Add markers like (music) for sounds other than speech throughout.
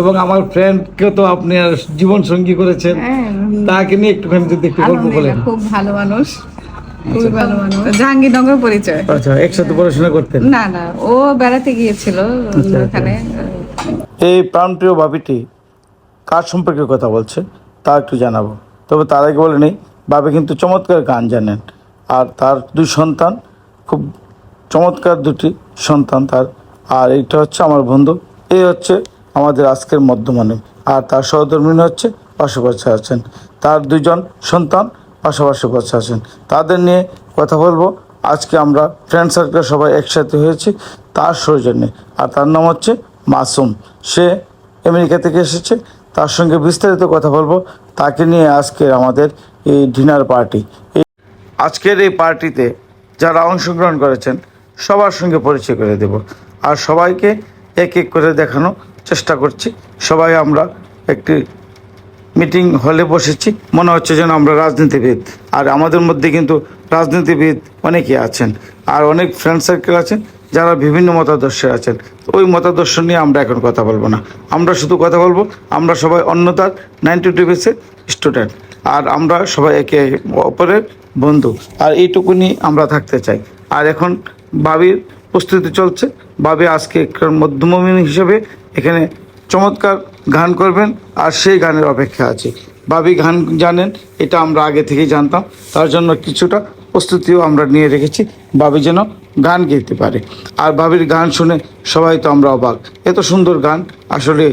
এবং আমার ফ্রেন্ডকে তো আপনি আর জীবন সঙ্গী করেছেন হ্যাঁ, তাকে নিয়ে একটুখানি যদি একটু গল্প বলেন। খুব ভালো মানুষ খুবই ভালো মানুষ। জাহাঙ্গীরনগর পরিচয়। আচ্ছা একসাথে পড়াশোনা করতেন? না না ও বেড়াতে গিয়েছিল আচ্ছা। ওখানে। এই প্রাণপ্রিয় ভাবিটি কার সম্পর্কে কথা বলছে তা একটু জানাব। তবে তার আগে বলে নেই বাবা কিন্তু চমৎকার গান জানেন। আর তার দুই সন্তান খুব চমৎকার দুটি সন্তান তার। আর এইটা হচ্ছে আমার বন্ধু এই হচ্ছে আমাদের আজকের মধ্যমানে আর তার সহধর্মিনী হচ্ছে পাশাপাশি আছেন। তার দুজন সন্তান পাশাপাশি বসে আছেন। তাদের নিয়ে কথা বলব। আজকে আমরা ফ্রেন্ড সার্কেল সবাই একসাথে হয়েছি তার সৌজন্যে। আর তার নাম হচ্ছে মাসুম। সে আমেরিকা থেকে এসেছে। তার সঙ্গে বিস্তারিত কথা বলব। তাকে নিয়ে আজকের আমাদের এই ডিনার পার্টি আজকের এই পার্টিতে যারা অংশগ্রহণ করেছেন, সবার সঙ্গে পরিচয় করে দেব। আর সবাইকে এক এক করে দেখানো চেষ্টা করছি। সবাই আমরা একটি মিটিং হলে বসেছি। মনে হচ্ছে যেন আমরা রাজনীতিবিদ। আর আমাদের মধ্যে কিন্তু রাজনীতিবিদ অনেকে আছেন। আর অনেক ফ্রেন্ড সার্কেল আছেন, যারা বিভিন্ন মতাদর্শে আছেন। ওই মতাদর্শ নিয়ে আমরা এখন কথা বলব না। আমরা শুধু কথা বলব, আমরা সবাই অন্যতার নাইনটি ডিভিসের স্টুডেন্ট আর আমরা সবাই একে অপরের বন্ধু। আর এইটুকুনি আমরা থাকতে চাই। আর এখন বাবির প্রস্তুতি চলছে। বাবি আজকে মধ্যমমিন হিসেবে এখানে চমৎকার গান করবেন, আর সেই গানের অপেক্ষা আছে। বাবি গান জানেন, এটা আমরা আগে থেকেই জানতাম, তার জন্য কিছুটা প্রস্তুতিও আমরা নিয়ে রেখেছি বাবি যেন গান গাইতে পারে। আর বাবির গান শুনে সবাই তো আমরা অবাক। এত সুন্দর গান, আসলে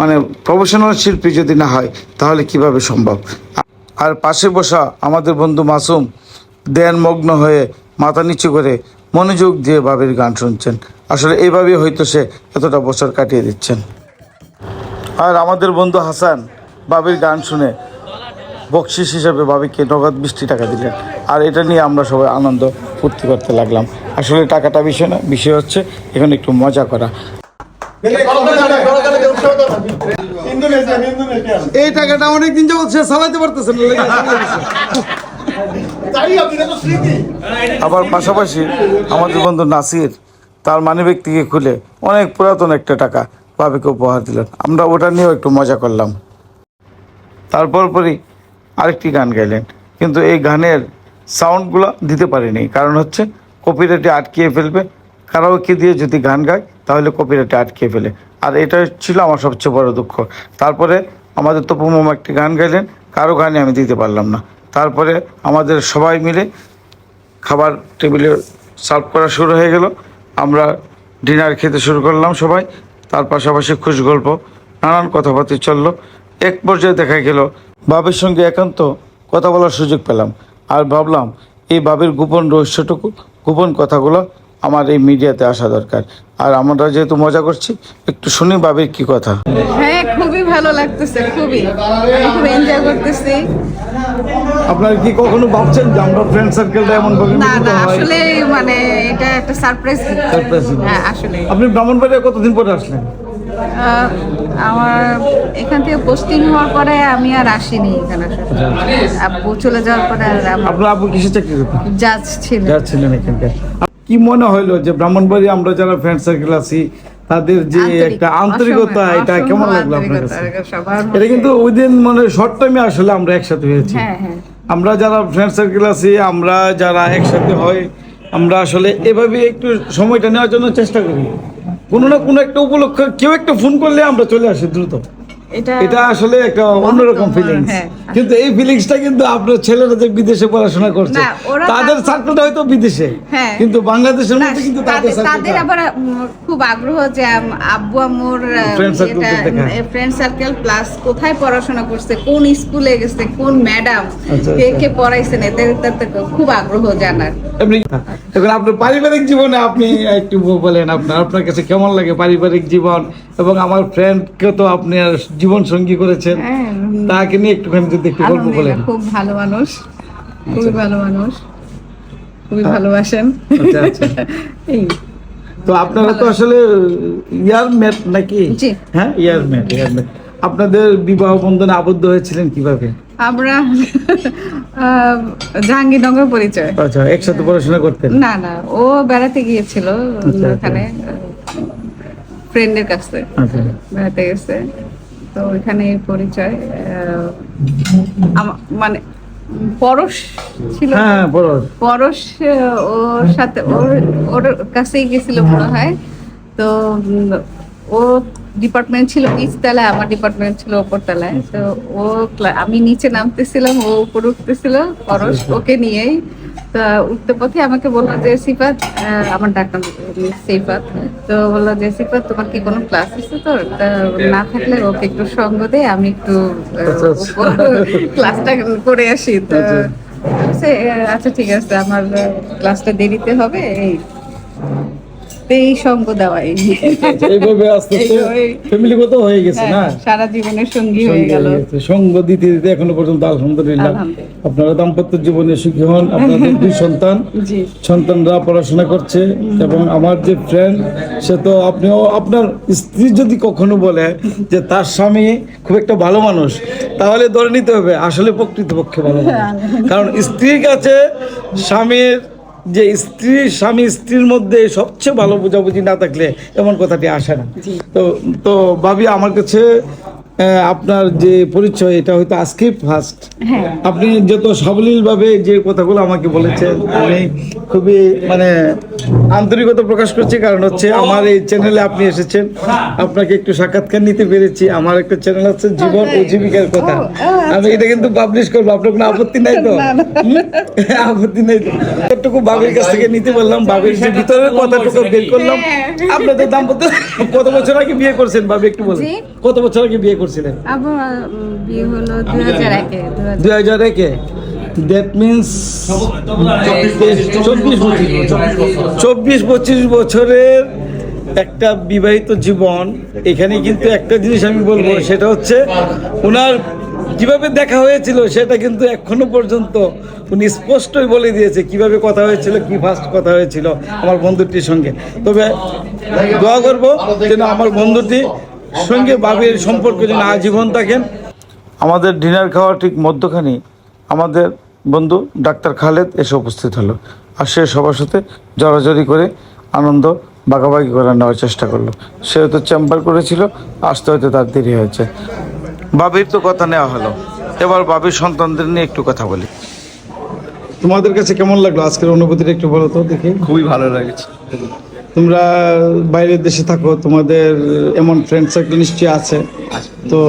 মানে প্রফেশনাল শিল্পী যদি না হয়, তাহলে কীভাবে সম্ভব? আর পাশে বসা আমাদের বন্ধু মাসুম দেন মগ্ন হয়ে মাথা নিচু করে মনোযোগ দিয়ে বাবির গান শুনছেন। আসলে এইভাবেই হয়তো সে এতটা বছর কাটিয়ে দিচ্ছেন। আর আমাদের বন্ধু হাসান বাবির গান শুনে বকশিস হিসাবে বাবিকে নগদ বৃষ্টি টাকা দিলেন। আর এটা নিয়ে আমরা সবাই আনন্দ ফুর্তি করতে লাগলাম। আসলে টাকাটা বিষয় না বিষয় হচ্ছে এখানে একটু মজা করা। এই টাকাটা অনেক দিন যাবত সে চালাইতে পারতেছে না আবার পাশাপাশি আমাদের বন্ধু নাসির, তার মানি থেকে খুলে অনেক পুরাতন একটা টাকা বাবিকে উপহার দিলেন। আমরা ওটা নিয়েও একটু মজা করলাম। তারপর পরই আরেকটি গান গাইলেন। কিন্তু এই গানের সাউন্ডগুলো দিতে পারিনি, কারণ হচ্ছে কপিরাইটে আটকিয়ে ফেলবে। কারাওকে দিয়ে যদি গান গায়, তাহলে কপিরাইটে আটকিয়ে ফেলে। আর এটা ছিল আমার সবচেয়ে বড় দুঃখ। তারপরে আমাদের তপু মামা একটি গান গাইলেন, কারও গানে আমি দিতে পারলাম না। তারপরে আমাদের সবাই মিলে খাবার টেবিলে সার্ভ করা শুরু হয়ে গেল। আমরা ডিনার খেতে শুরু করলাম সবাই। তার পাশাপাশি খুশ গল্প নানান কথাবার্তা চলল। এক পর্যায়ে দেখা গেল বাবের সঙ্গে একান্ত কথা বলার সুযোগ পেলাম। আর ভাবলাম, এই বাবের গোপন রহস্যটুকু, গোপন কথাগুলো আমার এই মিডিয়াতে আসা দরকার। আর আমরা যেহেতু মজা করছি একটু শুনি বাবের কি কথা। হ্যাঁ খুবই ভালো লাগতেছে খুবই। খুব এনজয় করতেছি। আপনারা কি কখনো ভাবছেন যে আমরা ফ্রেন্ড সার্কেলটা এমন ভাবে না না আসলে মানে এটা একটা সারপ্রাইজ Surprise. হ্যাঁ আসলে। আপনি ব্রাহ্মণবাড়িয়া কতদিন পরে আসলেন? আমার এখান থেকে পোস্টিং হওয়ার পরে আমি আর আসিনি এখানে আসলে। আব্বু চলে যাওয়ার পরে আর আপনার আব্বু কিসে চাকরি করতেন? জাজ ছিল যা ছিলেন এখানকার। কি মনে হইল যে ব্রাহ্মণবাড়ি আমরা যারা ফ্রেন্ড সার্কেল আছি তাদের যে একটা আন্তরিকতা এটা কেমন লাগল আপনার কাছে? এটা কিন্তু ওই দিন মানে শর্ট টাইমে আসলে আমরা একসাথে হয়েছি। হ্যাঁ হ্যাঁ। আমরা যারা ফ্রেন্ড সার্কেল আছি আমরা যারা একসাথে হয় আমরা আসলে এভাবে একটু সময়টা নেওয়ার জন্য চেষ্টা করি। কোনো না কোনো একটা উপলক্ষ কেউ একটা ফোন করলে আমরা চলে আসি দ্রুত। এটা এটা আসলে একটা অন্যরকম ফিলিংস হ্যাঁ। কিন্তু এই ফিলিংসটা কিন্তু আপনার ছেলেরা যে বিদেশে পড়াশোনা করছে তাদের সার্কেলটা হয়তো বিদেশে হ্যাঁ। কিন্তু বাংলাদেশের মধ্যে কিন্তু তাদের তাদের আবার খুব আগ্রহ যে আব্বু আম্মুর। ফ্রেন্ড সার্কেল প্লাস কোথায় পড়াশোনা করছে কোন স্কুলে গেছে কোন ম্যাডাম আচ্ছা, কে আচ্ছা। কে পড়াইছেন এদের খুব আগ্রহ জানার এখন আপনার পারিবারিক জীবনে আপনি একটু বলেন আপনার আপনার কাছে কেমন লাগে পারিবারিক জীবন এবং আমার ফ্রেন্ডকে তো আপনি জীবন সঙ্গী করেছেন হ্যাঁ, তাকে নিয়ে একটুখানি যদি একটু গল্প বলেন। খুব ভালো মানুষ খুবই ভালো মানুষ খুবই ভালোবাসেন। আচ্ছা, আচ্ছা। (laughs) এই। তো আপনারা তো আসলে ইয়ার মেট নাকি। হ্যাঁ ইয়ার মেট ইয়ার মেট আপনাদের বিবাহ বন্ধনে আবদ্ধ হয়েছিলেন কীভাবে? আমরা জাহাঙ্গীরনগর পরিচয়। আচ্ছা একসাথে পড়াশোনা করতেন? না না ও বেড়াতে গিয়েছিল আচ্ছা। ওখানে ফ্রেন্ডের কাছে। আচ্ছা। বেড়াতে গেছে। তো এখানে পরিচয় মানে পরশ ছিল? হ্যাঁ পরশ। ওর সাথে ওর ওর কাছেই গেছিল মনে হয়। তো ও ডিপার্টমেন্ট ছিল নিচতলায় আমার ডিপার্টমেন্ট ছিল ওপর তলায় তো ও আমি নিচে নামতেছিলাম ও উপরে উঠতেছিল পরশ ওকে নিয়েই। তো উঠতে পথে আমাকে বলল যে সিফাত আমার ডাক্তার সিফাত তো বলল যে সিফাত তোমার কি কোনো ক্লাস আছে তোর তা না থাকলে ওকে একটু সঙ্গ দে আমি একটু আচ্ছা, আচ্ছা। ক্লাসটা করে আসি তো আচ্ছা। আচ্ছা ঠিক আছে আমার ক্লাসটা দেরিতে হবে এই এই সঙ্গ দেওয়াই এইভাবে আস্তে আস্তে। ফ্যামিলিগত হয়ে গেছে না? হ্যাঁ, সারা জীবনের সঙ্গী হয়ে গেল। সঙ্গ দিতে দিতে এখনও পর্যন্ত আলহামদুলিল্লাহ আলহামদুলিল্লাহ। আপনারা দাম্পত্য জীবনে সুখী হন আপনাদের দুই সন্তান। সন্তানরা পড়াশোনা করছে এবং আমার যে ফ্রেন্ড সে তো আপনিও আপনার স্ত্রী যদি কখনো বলে যে তার স্বামী খুব একটা ভালো মানুষ তাহলে ধরে নিতে হবে আসলে প্রকৃতপক্ষে ভালো মানুষ। কারণ স্ত্রীর কাছে স্বামীর যে স্ত্রী স্বামী স্ত্রীর মধ্যে সবচেয়ে ভালো বোঝাবুঝি না থাকলে এমন কথাটি আসে না। তো তো ভাবি আমার কাছে আপনার যে পরিচয় এটা হয়তো আজকে ফার্স্ট হ্যাঁ। আপনি যত সাবলীলভাবে যে কথাগুলো আমাকে বলেছেন আমি খুবই মানে আন্তরিকতা প্রকাশ করছি। কারণ হচ্ছে আমার এই চ্যানেলে আপনি এসেছেন। আপনাকে একটু সাক্ষাৎকার নিতে পেরেছি। আমার একটা চ্যানেল আছে জীবন ও জীবিকার কথা। আমি এটা কিন্তু পাবলিশ করব আপনার কোনো আপত্তি নাই তো? আপত্তি নাই তো? এতটুকু বাবির কাছ থেকে নিতে বললাম বাবির যে ভিতরের কথাটুকু বের করলাম। আপনাদের দাম্পত্য কত বছর আগে বিয়ে করছেন বাবি একটু বলুন। কত বছর আগে বিয়ে করছিলেন? বিয়ে হলো দুই হাজার একে দ্যাট মিনস চব্বিশ পঁচিশ বছরের একটা বিবাহিত জীবন এখানে কিন্তু একটা জিনিস আমি বলব সেটা হচ্ছে ওনার কীভাবে দেখা হয়েছিল সেটা কিন্তু এখনও পর্যন্ত উনি স্পষ্টই বলে দিয়েছে, কীভাবে কথা হয়েছিল, কি ফার্স্ট কথা হয়েছিল আমার বন্ধুটির সঙ্গে। তবে দোয়া করব যেন আমার বন্ধুটি সঙ্গে বাবির সম্পর্ক যেন আজীবন থাকেন। আমাদের ডিনার খাওয়া ঠিক মধ্যখানে আমাদের বন্ধু ডাক্তার খালেদ এসে উপস্থিত হলো আর সে সবার সাথে জড়াজড়ি করে আনন্দ বাগাবাগি করে নেওয়ার চেষ্টা করল। সে হয়তো চেম্বার করেছিল, আসতে হয়তো তার দেরি হয়েছে। বাবির তো কথা নেওয়া হলো। এবার বাবির সন্তানদের নিয়ে একটু কথা বলি। তোমাদের কাছে কেমন লাগল আজকের অনুভূতিটা একটু বলো তো দেখি? খুবই ভালো লাগছে। তোমরা বাইরের দেশে থাকো তোমাদের এমন ফ্রেন্ড সার্কেল নিশ্চয়ই আছে। তো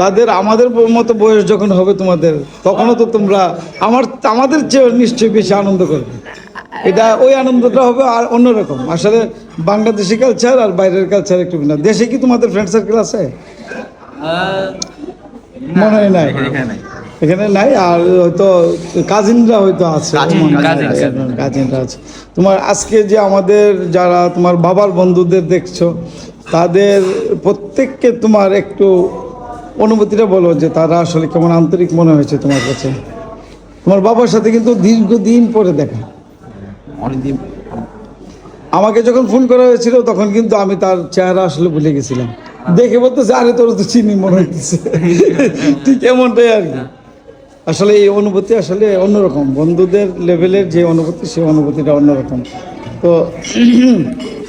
তাদের আমাদের মতো বয়স যখন হবে তোমাদের তখনও তো তোমরা আমার আমাদের চেয়ে নিশ্চয়ই বেশি আনন্দ করবে। এটা ওই আনন্দটা হবে আর অন্যরকম। আসলে বাংলাদেশি কালচার আর বাইরের কালচার একটু ভিন্ন। দেশে কি তোমাদের ফ্রেন্ড সার্কেল আছে? মনে হয় নাই। এখানে নাই। আর হয়তো কাজিনরা হয়তো আছে। কাজিনরা আছে। তোমার আজকে যে আমাদের যারা তোমার বাবার বন্ধুদের দেখছ তাদের প্রত্যেককে তোমার একটু অনুভূতিটা বলো যে তারা আসলে কেমন আন্তরিক মনে হয়েছে তোমার কাছে। তোমার বাবার সাথে কিন্তু দীর্ঘদিন পরে দেখা। অনেকদিন আমাকে যখন ফোন করা হয়েছিল তখন কিন্তু আমি তার চেহারা আসলে ভুলে গেছিলাম। দেখে বলতেছে, আরে, তোর তো চিনি মনে হইতেছে। ঠিক এমনটাই আর কি। আসলে এই অনুভূতি আসলে অন্যরকম। বন্ধুদের লেভেলের যে অনুভূতি, সেই অনুভূতিটা অন্যরকম। তো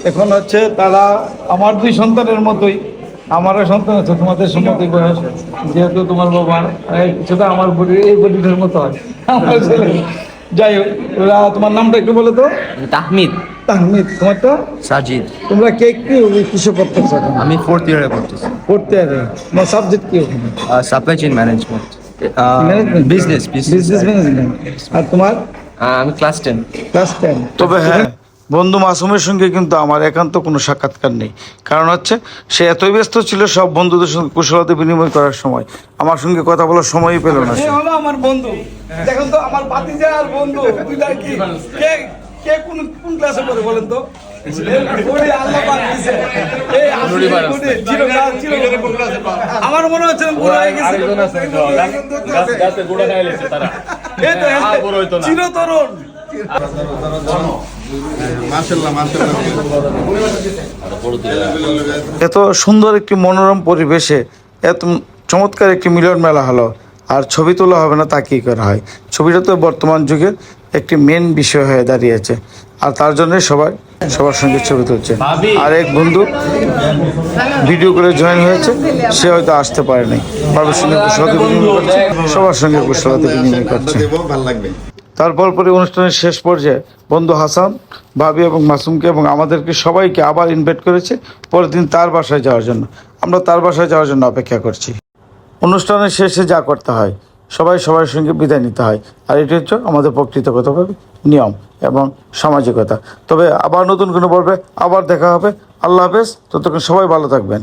এখন হচ্ছে তারা আমার দুই সন্তানের মতোই। আমারও সন্তান আছে, তোমাদের সম্মতি বয়স। যেহেতু তোমার বাবা কিছুটা আমার বডি এই বডিটার মতো হয়। আমার ছেলে। যাই হোক ওরা তোমার নামটা একটু বলো তো। তাহমিদ। তাহমিদ তো সাজিদ। তোমরা কে কি কিসে পড়তেছো আমি ফোর্থ ইয়ারে পড়তেছি। পড়তে ইয়ারে তোমার সাবজেক্ট কি ওখানে? Supply chain management business business management আর তোমার? আমি ক্লাস টেন ক্লাস টেন তবে হ্যাঁ। বন্ধু মাসুমের সঙ্গে কিন্তু আমার একান্ত কোনো সাক্ষাৎকার নেই। কারণ হচ্ছে সে এতই ব্যস্ত ছিল সব বন্ধুদের সঙ্গে কুশলতা বিনিময় করার সময়। আমার সঙ্গে কথা বলার সময়ই পেল না সে। হলো আমার বন্ধু। দেখুন তো আমার ভাতিজা আর বন্ধু দুইটা কি? কে কে কোন কোন ক্লাসে পড়ে বলেন তো? আমার মনে হচ্ছে চিরতরুণ। এত সুন্দর একটি মনোরম পরিবেশে এত চমৎকার একটি মিলন মেলা হলো আর ছবি তোলা হবে না তা কী করা হয়? ছবিটা তো বর্তমান যুগের একটি মেন বিষয় হয়ে দাঁড়িয়েছে আর তার জন্যই সবাই সবার সঙ্গে ছবি তুলছে। আর এক বন্ধু ভিডিও করে জয়েন হয়েছে সে হয়তো আসতে পারেনি। বাবার সঙ্গে কুশলাতে বিনিময় করছে সবার সঙ্গে কুশলাতে বিনিময় করছে। ভালো লাগবে। তারপর পরে অনুষ্ঠানের শেষ পর্যায়ে বন্ধু হাসান, ভাবি এবং মাসুমকে এবং আমাদেরকে সবাইকে আবার ইনভাইট করেছে পরের দিন তার বাসায় যাওয়ার জন্য। আমরা তার বাসায় যাওয়ার জন্য অপেক্ষা করছি। অনুষ্ঠানের শেষে যা করতে হয়, সবাই সবার সঙ্গে বিদায় নিতে হয়। আর এটি হচ্ছে আমাদের প্রকৃতিগতভাবে নিয়ম এবং সামাজিকতা। তবে আবার নতুন কোনো পর্বে আবার দেখা হবে। আল্লাহ হাফেজ, ততক্ষণ সবাই ভালো থাকবেন।